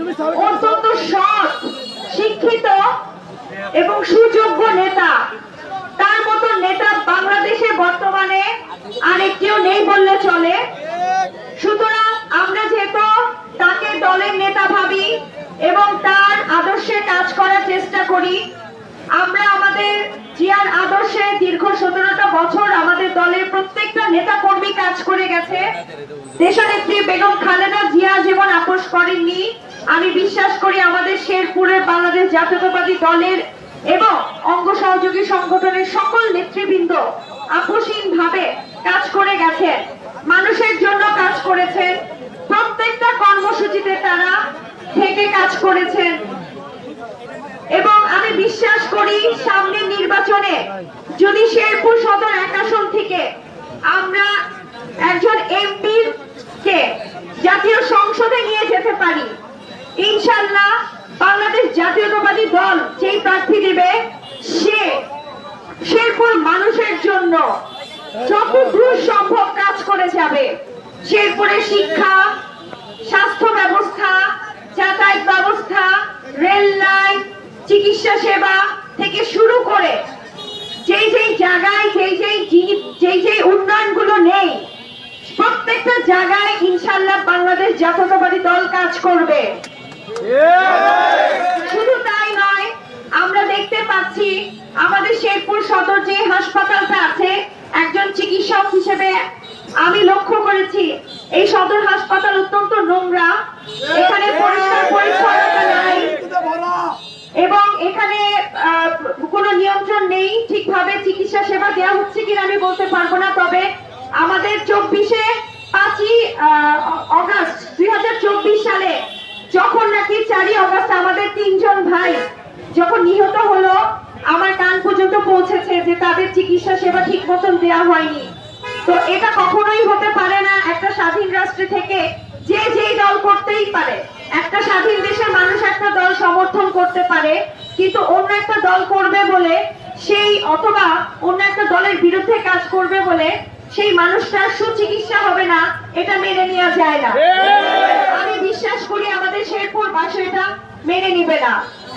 অত্যন্ত সৎ, শিক্ষিত এবং সুযোগ্য নেতা। তার মতো নেতা বাংলাদেশে বর্তমানে আরেকটিও নেই বললে চলে। সুতরাং আমরা যেহেতু তাকে দলের নেতা ভাবি এবং তার আদর্শে কাজ করার চেষ্টা করি, আমরা আমাদের জিয়ার আদর্শে দীর্ঘ সতেরোটা বছর আমাদের দলের প্রত্যেকটা নেতা কর্মী কাজ করে গেছে। দেশনেত্রী বেগম খালেদা জিয়া আপোষ করেননি। আমি বিশ্বাস করি আমাদের শেরপুরের বাংলাদেশ জাতীয়তাবাদী দলের এবং অঙ্গ সহযোগী সংগঠনের সকল নেতৃবৃন্দ আপোষহীন ভাবে কাজ করে গেছেন। মানুষের জন্য কাজ করেছেন। প্রত্যেকটা কর্মসূচিতে তারা থেকে কাজ করেছেন। এবং আমি বিশ্বাস করি সামনের নির্বাচনে যদি শেরপুর সদর এক আসন থেকে আমরা একজন এমপি কে জাতীয় সংসদে নিয়ে যেতে পারি ইনশাল্লাহ বাংলাদেশ জাতীয়তাবাদী দল যেই প্রার্থী দিবে সে। শেরপুর মানুষের জন্য যতদূর সম্ভব কাজ করে যাবে। শেরপুরের শিক্ষা স্বাস্থ্য ব্যবস্থা যাতায়াত ব্যবস্থা রেল লাইন চিকিৎসা সেবা থেকে শুরু করে যেই যেই জায়গায় যেই যেই যেই যেই উন্নয়নগুলো নেই প্রত্যেকটা জায়গায় ইনশাল্লাহ বাংলাদেশ জাতীয়তাবাদী দল কাজ করবে। শুধু নয় আমরা দেখতে পাচ্ছি আমাদের শেরপুর সদর যে হাসপাতালটা আছে, একজন চিকিৎসক হিসেবে আমি লক্ষ্য করেছি। এই সদর হাসপাতাল অত্যন্ত নোংরা, এখানে পরিষ্কার পরিচ্ছন্নতা নাই এবং এখানে কোনো নিয়ন্ত্রণ নেই, ঠিকভাবে চিকিৎসা সেবা দেওয়া হচ্ছে কিনা আমি বলতে পারব না, তবে আমাদের চব্বিশে পাঁচই অগাস্ট দুই হাজার চব্বিশ সালে, যখন নাকি চারই অগাস্ট আমাদের তিনজন ভাই যখন নিহত হলো আমার কান পর্যন্ত পৌঁছেছে যে তাদের চিকিৎসা সেবা ঠিক মতন দেওয়া হয়নি। তো এটা কখনোই হতে পারে না একটা স্বাধীন রাষ্ট্র থেকে যে যেই দল করতেই পারে। একটা স্বাধীন দেশের মানুষ একটা দল সমর্থন করতে পারে কিন্তু অন্য একটা দল করবে বলে সেই অথবা অন্য একটা দলের বিরুদ্ধে কাজ করবে বলে সেই মানুষটার সুচিকিৎসা হবে না এটা মেনে নেওয়া যায় না। আমি বিশ্বাস করি আমাদের শেরপুর বাসে এটা মেনে নিবে না।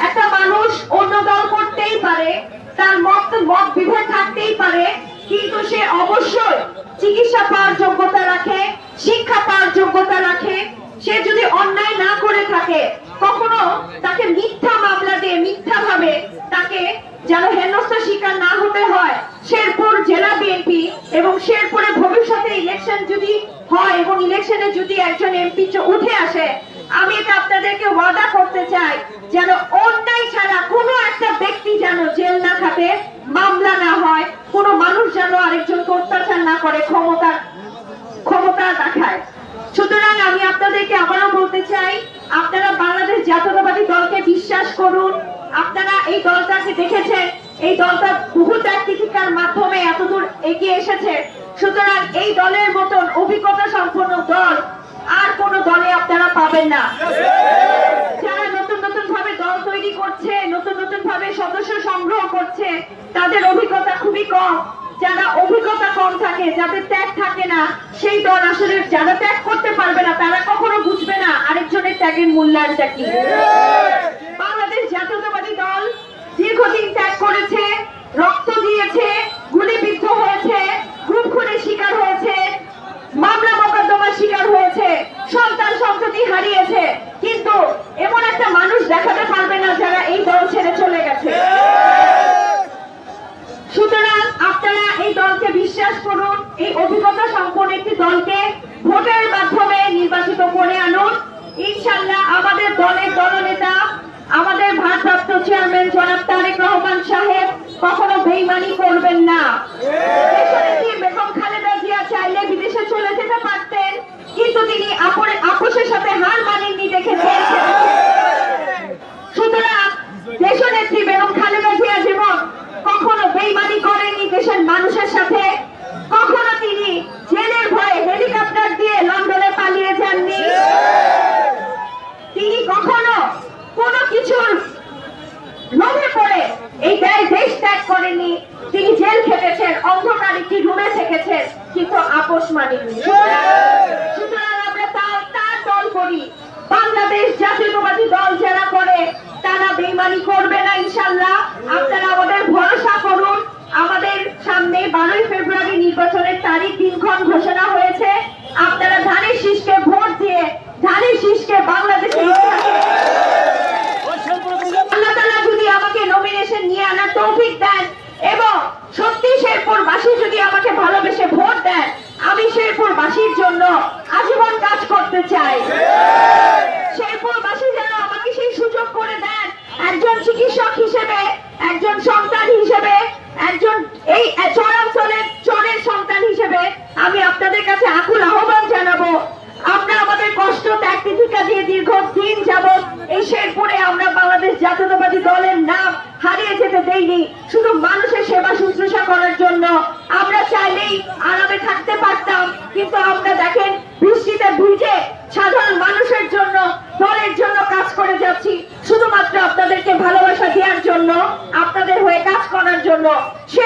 একটা মানুষ অন্য দল করতেই পারে, তার মত মত বিভেদ থাকতেই পারে, কিন্তু সে অবশ্যই চিকিৎসা পাওয়ার যোগ্যতা রাখে, শিক্ষা পাওয়ার যোগ্যতা রাখে। সে যদি অন্যায় না করে থাকে, কখনো তাকে মিথ্যা মামলা দিয়ে মিথ্যা ভাবে তাকে যেন হেনস্থা শিকার না হতে হয়। শেরপুর জেলা বিএনপি এবং শেরপুরে ভবিষ্যতে ইলেকশন যদি হয় এবং ইলেকশনে যদি একজন এমপি উঠে আসে, আমি এটা আপনাদেরকে ওয়াদা করতে চাই, যেন অন্যায় ছাড়া কোনো একটা ব্যক্তি যেন জেল না খাটে মামলা না হয়, কোনো মানুষ যেন আরেকজনকে অত্যাচার না করে ক্ষমতার ক্ষমতা দেখায়। সুতরাং আমি আপনাদেরকে আবারও বলতে চাই, আপনারা বাংলাদেশ জাতীয়তাবাদী দলকে বিশ্বাস করুন। আপনারা এই দলটাকে দেখেছেন, এই দলটা বহু ত্যাগতিকার মাধ্যমে এতদূর এগিয়ে এসেছে। সুতরাং এই দলের মতন অভিজ্ঞতা সম্পন্ন দল আর কোন দলে আপনারা পাবেন না। যারা নতুন নতুন ভাবে দল তৈরি করছে সদস্য সংগ্রহ করছে, তাদের অভিজ্ঞতা খুবই কম। যারা অভিজ্ঞতা কম থাকে, যাদের ত্যাগ থাকে না, সেই দল আসলে যারা ত্যাগ করতে পারবে না, তারা কখনো বুঝবে না আরেকজনের ত্যাগের মূল্যায়নটা কি। বাংলাদেশ জাতীয়তাবাদী দল দীর্ঘদিন ত্যাগ করেছে, রক্ত দিয়েছে গুলিবিদ্ধ হয়েছে গুম খুনের শিকার হয়েছে, মামলা মোকদ্দমার শিকার হয়েছে সন্তান সন্ততি হারিয়েছে। কিন্তু এমন একটা মানুষ দেখাতে পারবে না যারা এই দল ছেড়ে চলে গেছে সুতরাং আপনারা দলকে বিশ্বাস করুন, এই অভিজ্ঞতা সম্পন্ন একটি দলকে ভোটের মাধ্যমে নির্বাচিত করে আনুন। ইনশাল্লাহ আমাদের দলের দলনেতা, আমাদের ভারপ্রাপ্ত চেয়ারম্যান জনাব তারেক রহমান সাহেব কখনো বেইমানি করবেন না দেশনেত্রী বেগম খালেদা জিয়া চাইলে বিদেশে চলে যেতে পারতেন কিন্তু তিনি আপরে আপোষের সাথে হার মানেননি দেখে চেয়েছেন সুতরাং দেশনেত্রী বেগম খালেদা জিয়া যেমন কখনো বেইমানি করেননি দেশের মানুষের সাথে কখনো তিনি জেলের ভয়ে হেলিকপ্টার দিয়ে লন্ডনে পালিয়ে যাননি। তিনি কখনো কোনো কিছুর লোভে পড়ে এই দেশ দেশ ত্যাগ করেননি। তিনি জেল খেটেছেন অন্ধকার একটি রুমে থেকেছেন, কিন্তু আপোষ মানেননি। সুতরাং আমরা তার দল করি। বাংলাদেশ জাতীয়তাবাদী দল যারা করে তারা বেইমানি করবে না ইনশাল্লাহ আপনারা আমাদের ভরসা করুন আমাদের সামনে বারোই ফেব্রুয়ারি তারিখ দিনক্ষণ ঘোষণা হয়েছে। আপনারা ধানের শীষকে ভোট দিয়ে ধানের শীষকে বাংলাদেশের আল্লাহ যদি আমাকে নমিনেশন নিয়ে আনার তৌফিক দেন এবং সত্যি শেরপুরবাসী যদি আমাকে ভালোবেসে ভোট দেন, আমি শেরপুরবাসীর জন্য আজীবন কাজ করতে চাই। শেরপুরবাসী যেন আমাকে সেই সুযোগ করে দেন, একজন চিকিৎসক হিসেবে, একজন সন্তান হিসেবে একজন এই চরাঞ্চলের চরের সন্তান হিসেবে আমি আপনাদের কাছে আকুল আহ্বান জানাব আমরা আমাদের কষ্ট ত্যাগ তিথিকা দিয়ে দীর্ঘ দিন যাবৎ এই শেরপুরে আমরা বাংলাদেশ জাতীয়তাবাদী দলের নাম হারিয়ে যেতে দেইনি শুধু মানুষের সেবা শুশ্রূষা করার জন্য আমরা চাইলেই আরামে থাকতে পারতাম কিন্তু আমরা দেখেন বৃষ্টিতে ভিজে সাধারণ মানুষের জন্য দলের জন্য কাজ করে যাচ্ছি শুধুমাত্র আপনাদেরকে ভালোবাসা দেওয়ার জন্য আপনাদের হয়ে কাজ করার জন্য। যেন